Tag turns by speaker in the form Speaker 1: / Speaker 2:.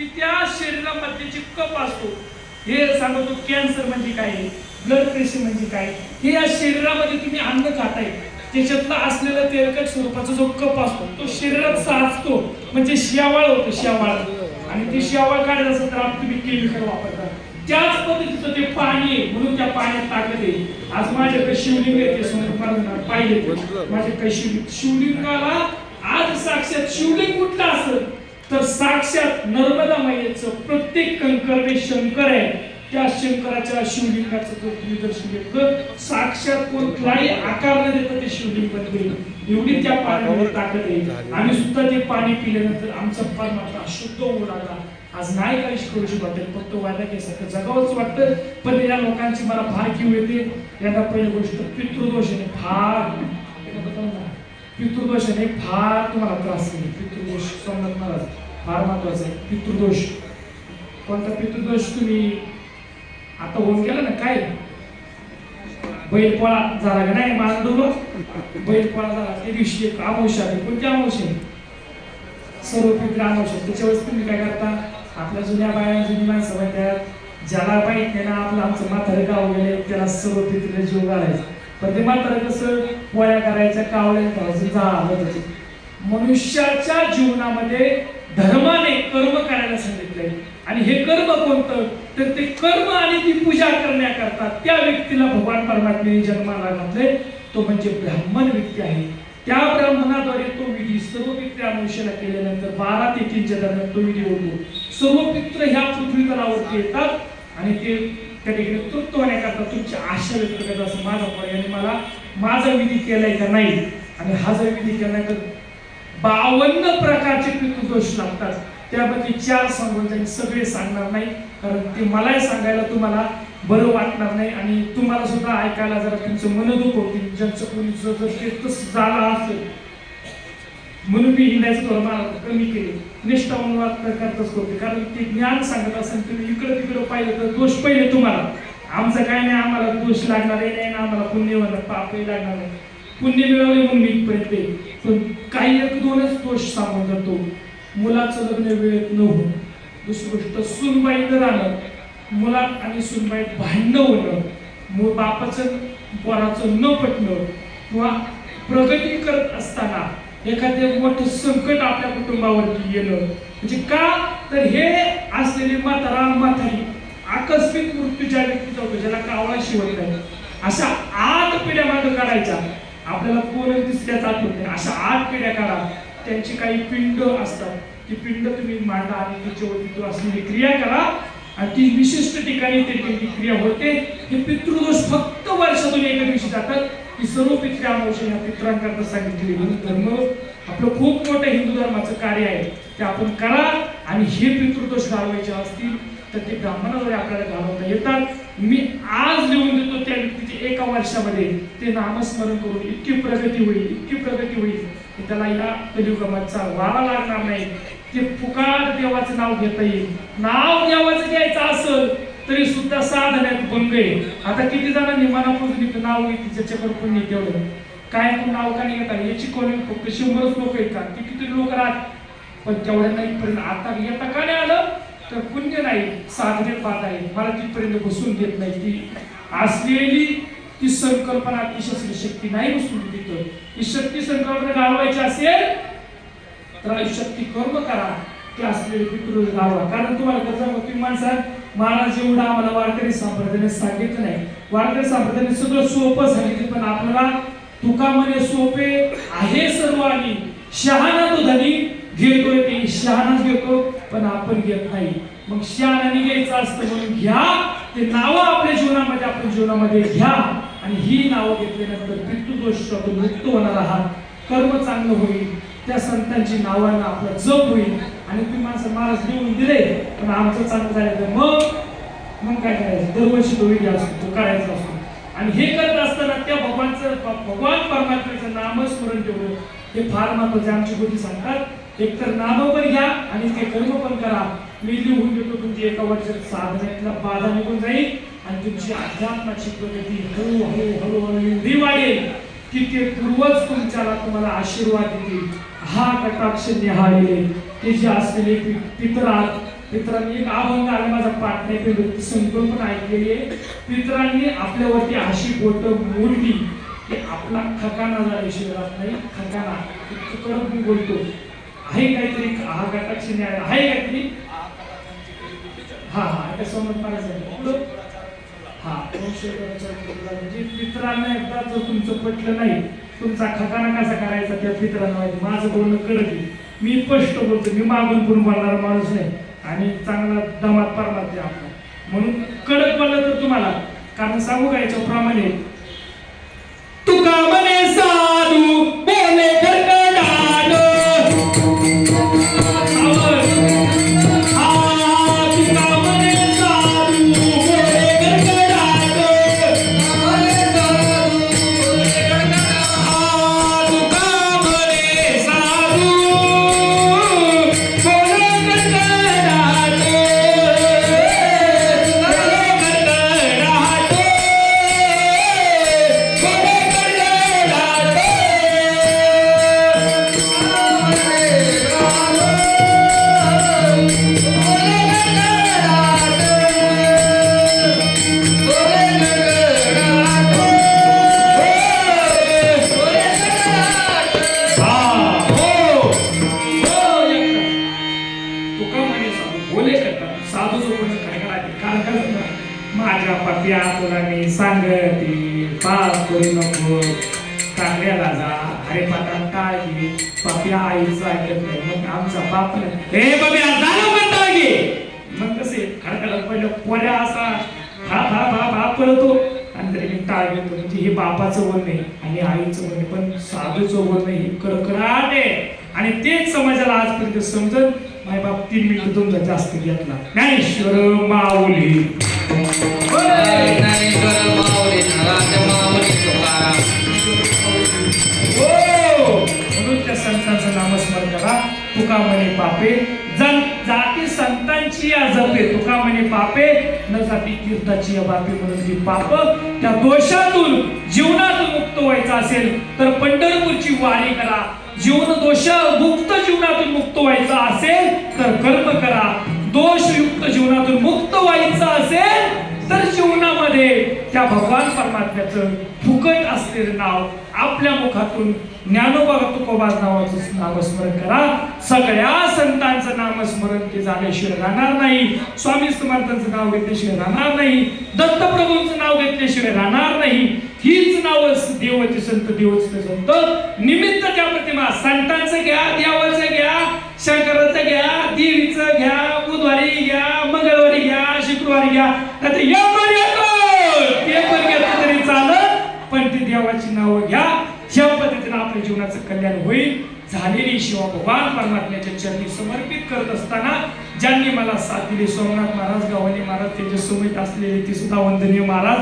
Speaker 1: की त्या शरीरामध्ये जे कप असतो हे सांगतो कॅन्सर म्हणजे काय? ब्लड प्रेशर म्हणजे काय? हे या शरीरामध्ये तुम्ही अन्न खाताय. त्याच्यातला असलेला तेलकट स्वरूपाचा जो कप असतो तो शरीरात साचतो. म्हणजे शेवाळ होतो शेवाळ. आणि ते शेवाळ काढायचं असेल तर तुम्ही केमिकल वापरता. त्याच पद्धतीचं ते पाणी आहे म्हणून त्या पाण्यात ताकद आहे. आज माझ्याकडे शिवलिंग आहे ते समोर मला पाहिले माझ्याकडे शिवलिंग शिवलिंगाला आज साक्षात शिवलिंग कुठलं असेल? तर साक्षात नर्मदा मायेचं प्रत्येक कंकर हे शंकर आहे. त्या शंकराच्या शिवलिंगाचं जर तुम्ही घेतलं. साक्षात कोणताही आकार न देता ते शिवलिंग बनले एवढी त्या पाण्यामध्ये ताकद आहे. आम्ही सुद्धा ते पाणी पिल्यानंतर आमचा पार मात्र अशुद्ध होऊ लागला. आज नाही काही करूशी वाटेल. फक्त वैद्यकीयसारखं जगावंच वाटतं. पण या लोकांची मला फार किव येते यांना पहिली गोष्ट पितृदोषाने फार पितृदोषाने फार तुम्हाला त्रास आहे पितृदोष सोमनाथ महाराज फार महत्त्वाचा आहे. पितृदोष कोणता पितृदोष तुम्ही आता होऊन गेला ना काय? बैल पोळा झाला का नाही? माझा डोबं बैल पोळा झाला. ते दिवशी एक अमावस्या आहे कोणती अमावस्या आहे? सर्व पित्र अमावस्या आहे वेळेस तुम्ही काय करता? आपल्या जुन्या बाया जुनी माणसं म्हणतात ज्याला बाई नाही ना आपलं आमचं म्हातारं गाव गेले त्याला सर्व पित्र जीव घालायचं. पण ते म्हातारं कसं? पोळ्या करायच्या कावळ्या करायचं झालं मनुष्याच्या जीवनामध्ये धर्माने कर्म करायला सांगितलंय. आणि हे कर्म कोणतं? तर ते कर्म आणि ती पूजा करण्याकरता त्या व्यक्तीला भगवान परमात्मेने जन्माला घातले तो म्हणजे ब्राह्मण व्यक्ती आहे. त्या ब्राह्मणाद्वारे तो विधी सर्व पित्र मनुष्याला केल्यानंतर बारा ते तीनच्या दरम्यान तो विधी होतो. सर्व पित्र ह्या पृथ्वी तलावरती येतात आणि ते त्या ठिकाणी तृप्त होण्याकरता तुमची आशा व्यक्त करत असं माझा पर्याय मला माझा विधी केलाय का नाही? आणि हा जर विधी केल्यानंतर तर बावन्न प्रकारचे पितृदोष लागतात. त्यापैकी चार सांगून जाईल सगळे सांगणार नाही. कारण ते मलाही सांगायला तुम्हाला बरं वाटणार नाही आणि तुम्हाला सुद्धा ऐकायला जरा तुमचं मनदुख होतील. ज्यांचं कोणी जर झालं असेल म्हणून मी हिंदायचं थोडं मला कमी केले. निष्ठा म्हणून करतच होते. कारण ते ज्ञान सांगत असेल तुम्ही इकडं तिकडं पाहिलं तर दोष पहिले तुम्हाला. आमचं काय नाही आम्हाला दोष लागणार आहे नाही ना आम्हाला पुण्य होणार. पापही लागणार नाही. पुण्य मिळवले म्हणून मी इथपर्यंत पण काही एक दोनच दोष सांगून जातो. मुलाचं लग्न वेळेत न होणं दुसरी गोष्ट सुनबाई न राहणं. मुलात आणि सुनबाईत भांडणं होणं. मु- बापाचं पोराचं न पटणं किंवा प्रगती करत असताना एखादे मोठं संकट आपल्या कुटुंबावरती येणं. म्हणजे का? तर हे असलेले म्हातारा म्हातारी आकस्मिक मृत्यू ज्या व्यक्तीचा होतो ज्याला कावळा शिवत नाही. अशा आठ पिढ्या मागं काढायच्या. आपल्याला कोण तिसऱ्याच आठवत होते अशा आठ पिढ्या काढा त्यांची काही पिंड असतात. ती पिंड तुम्ही मांडा आणि त्याच्यावरती तो असलेली क्रिया करा. आणि ती विशिष्ट ठिकाणी ते क्रिया होते. हे पितृदोष फक्त वर्षातून एका दिवशी जातात. ही सर्व पित्रे अमावस्या या पित्रांकरता सांगितलेली म्हणून धर्म. आपलं खूप मोठं हिंदू धर्माचं कार्य आहे. ते आपण करा. आणि हे पितृदोष घालवायचे असतील तर ते ब्राह्मणाद्वारे आपल्याला घालवता येतात. मी आज लिहून देतो त्या व्यक्तीचे एका वर्षामध्ये ते नामस्मरण करून इतकी प्रगती होईल इतकी प्रगती होईल की त्याला या कलियुगमाचा वारा लागणार नाही. ते फुकार देवाचं नाव घेता येईल. नाव देवाचं घ्यायचं असेल तरी सुद्धा साधण्यात भंग आहे. आता किती जणांनी मनापासून इथं नाव येते ज्याच्याकडे पुण्य तेवढं काय पण नाव का नाही येतात याची कोणी फक्त शंभरच लोक येतात. ते किती लोक राहत पण तेवढ्या नाही पर्यंत आता येता का नाही आलं? तर पुण्य नाही साधने पाहत आहे मला तिथपर्यंत बसून देत नाही ती. असलेली ती संकल्पना ती शस्त्र शक्ती नाही बसून तिथं. ही शक्ती संकल्पना घालवायची असेल तर शक्ती कर्म करा. ते असलेले पितृ गावा कारण तुम्हाला कसं सांगू, तुम्ही माणसात महाराज एवढं आम्हाला वारकरी संप्रदायाने सांगितलं नाही. वारकरी संप्रदायाने सगळं सोपं सांगितलं पण आपल्याला तुका म्हणे सोपे आहे सर्व आणि शहाणा तो धनी घेतोय ते. शहाणाच घेतो. पण आपण घेत नाही मग शहाणाने घ्यायचं असतं म्हणून घ्या. ते नावं आपल्या जीवनामध्ये आपल्या जीवनामध्ये घ्या. आणि ही नावं घेतल्यानंतर पितृदोषातून मुक्त होणार आहात. कर्म चांगलं होईल. त्या संतांची नावानं आपलं जप होईल. आणि तुम्ही माणसं महाराज लिहून दिले पण आमचं चांगलं झालं तर मग मग काय करायचं? दरवर्षी तो विधी असतो तो करायचा असतो. आणि हे करत असताना त्या भगवानचं भगवान परमात्म्याचं नामस्मरण ठेवलं हे फार महत्त्वाचे आमची गोष्टी सांगतात एक तर नाम पण घ्या आणि ते कर्म पण करा. मी लिहून देतो तुमची एका वर्षात साधण्यातला बाधा निघून जाईल आणि तुमची अध्यात्माची प्रगती हळूहळू हळूहळू एवढी वाढेल की ते पूर्वज तुमच्याला तुम्हाला आशीर्वाद देतील. हा कटाक्ष निहाळले. ते जे असलेले पितरात पित्रांनी एक अभंग आला माझा पाठ नाही पेलो संकल्पना ऐकलेली आहे. पित्रांनी आपल्यावरती अशी बोट मोडली की आपला खकाना झाला राहत नाही. खकाना कडक मी बोलतो. आहे काहीतरी हा गटाक्षी न्याय आहे काहीतरी? हा हा आता समज मला हा म्हणजे पित्रांना एकदा जर तुमचं पटलं नाही तुमचा खताना कसा करायचा त्या पित्रांना माहिती. माझं बोलणं कडक मी स्पष्ट बोलतो मी मागून पुरून बोलणारा माणूस नाही. आणि चांगला दमात परमात द्या आपला. म्हणून कडक पडलं तर तुम्हाला कारण सांगू का याच्याप्रमाणे? तुका म्हणे साधू? पप्या तुला मी सांगते पाप करू नको. कांद्याला जा अरे पाटा टाळी पप्या आईचं ऐकत नाही मग आमचा बाप नाही. हे बघ्या झालं पण टाळी मग कसे खडखडत पहिलं पोऱ्या असा फा फा फा फा पळतो आणि तरी मी टाळ घेतो. म्हणजे हे बापाचं वन नाही आणि आईचं वन नाही पण साधूचं वन नाही हे कडकडाट आहे. आणि तेच समाजाला आजपर्यंत समजत माय बाप तीन मिनिटं तुमचा जास्त घेतला. ज्ञानेश्वर माऊली. म्हणे पापे जन जाती संतांची या जपे. तुका म्हणे पापे न जाती तीर्थाची या बापे म्हणून ती पाप त्या दोषातून जीवनातून मुक्त व्हायचं असेल तर पंढरपूरची वारी करा. जीवन दोष मुक्त जीवनातून मुक्त व्हायचं असेल तर कर्म करा. दोषयुक्त जीवनातून मुक्त व्हायचं असेल तर जीवना मध्ये त्या भगवान परमात्म्याचं फुकट असलेलं नाव आपल्या मुखातून ज्ञानोबा तुकोबा नावाचं नामस्मरण करा. सगळ्या संतांचं नामस्मरण ते झाल्याशिवाय राहणार नाही. स्वामी समर्थांचं नाव घेतल्याशिवाय राहणार नाही. दत्तप्रभूंचं नाव घेतल्याशिवाय राहणार नाही. हीच नाव देवाचे संत देवाचे संत. निमित्त त्या प्रतिमा संतांचं घ्या देवाचं घ्या शंकराचं घ्या देवीचं घ्या बुधवारी घ्या मंगळवारी घ्या शुक्रवारी घ्या. नाहीतर यावर येतो ते पण घेतलं तरी चालत पण ती देवाची नावं घ्या. ह्या पद्धतीनं आपल्या जीवनाचं कल्याण होईल झालेली शिवा भगवान परमात्म्याच्या चरणी समर्पित करत असताना ज्यांनी मला साथ दिली सोमनाथ महाराज गव्हाणे महाराज त्यांच्या सुमित असलेले ते सुद्धा वंदनीय महाराज